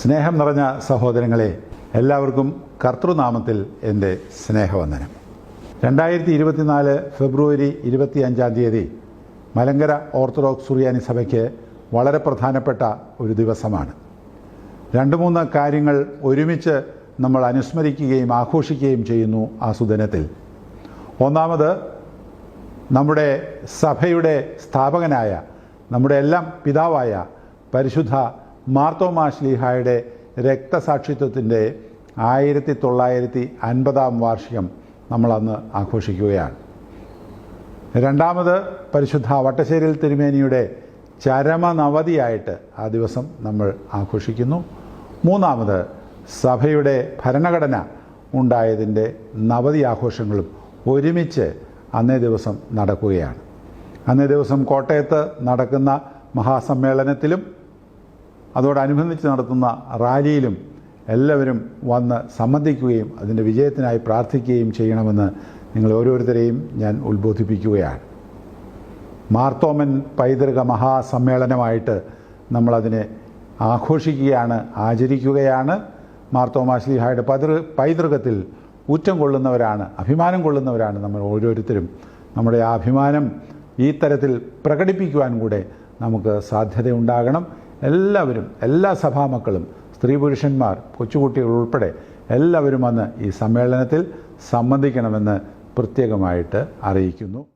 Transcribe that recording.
സ്നേഹം നിറഞ്ഞ സഹോദരങ്ങളെ എല്ലാവർക്കും കർത്തൃനാമത്തിൽ എന്റെ സ്നേഹവന്ദനം. രണ്ടായിരത്തി ഇരുപത്തിനാല് ഫെബ്രുവരി ഇരുപത്തി അഞ്ചാം തീയതി മലങ്കര ഓർത്തഡോക്സ് സുറിയാനി സഭയ്ക്ക് വളരെ പ്രധാനപ്പെട്ട ഒരു ദിവസമാണ്. രണ്ട് മൂന്ന് കാര്യങ്ങൾ ഒരുമിച്ച് നമ്മൾ അനുസ്മരിക്കുകയും ആഘോഷിക്കുകയും ചെയ്യുന്നു ആ സുദിനത്തിൽ. ഒന്നാമത് നമ്മുടെ സഭയുടെ സ്ഥാപകനായ നമ്മുടെ എല്ലാം പിതാവായ പരിശുദ്ധ മാർത്തോമാ ശ്ലീഹായുടെ രക്തസാക്ഷിത്വത്തിന്റെ ആയിരത്തി തൊള്ളായിരത്തി അൻപതാം വാർഷികം നമ്മളന്ന് ആഘോഷിക്കുകയാണ്. രണ്ടാമത് പരിശുദ്ധ വട്ടശ്ശേരിൽ തിരുമേനിയുടെ ചരമനവതിയായിട്ട് ആ ദിവസം നമ്മൾ ആഘോഷിക്കുന്നു. മൂന്നാമത് സഭയുടെ ഭരണഘടന ഉണ്ടായതിന്റെ നവതി ആഘോഷങ്ങളും ഒരുമിച്ച് അന്നേ ദിവസം നടക്കുകയാണ്. അന്നേ ദിവസം കോട്ടയത്ത് നടക്കുന്ന മഹാസമ്മേളനത്തിലും അതോടനുബന്ധിച്ച് നടത്തുന്ന റാലിയിലും എല്ലാവരും വന്ന് സംബന്ധിക്കുകയും അതിന്റെ വിജയത്തിനായി പ്രാർത്ഥിക്കുകയും ചെയ്യണമെന്ന് നിങ്ങൾ ഓരോരുത്തരെയും ഞാൻ ഉത്ബോധിപ്പിക്കുകയാണ്. മാർത്തോമൻ പൈതൃക മഹാസമ്മേളനമായിട്ട് നമ്മളതിനെ ആഘോഷിക്കുകയാണ് ആചരിക്കുകയാണ്. മാർത്തോമാശ്ലീഹായുടെ പൈതൃ പൈതൃകത്തിൽ ഊറ്റം കൊള്ളുന്നവരാണ് അഭിമാനം കൊള്ളുന്നവരാണ് നമ്മൾ ഓരോരുത്തരും. നമ്മുടെ ആ അഭിമാനം ഈ തരത്തിൽ പ്രകടിപ്പിക്കുവാൻ കൂടെ നമുക്ക് സാധ്യതയുണ്ടാകണം. എല്ലാവരും എല്ലാ സഭാമക്കളും സ്ത്രീ പുരുഷന്മാർ കൊച്ചുകുട്ടികൾ ഉൾപ്പെടെ എല്ലാവരും വന്ന് ഈ സമ്മേളനത്തിൽ സംബന്ധിക്കണമെന്ന് പ്രത്യേകമായിട്ട് അറിയിക്കുന്നു.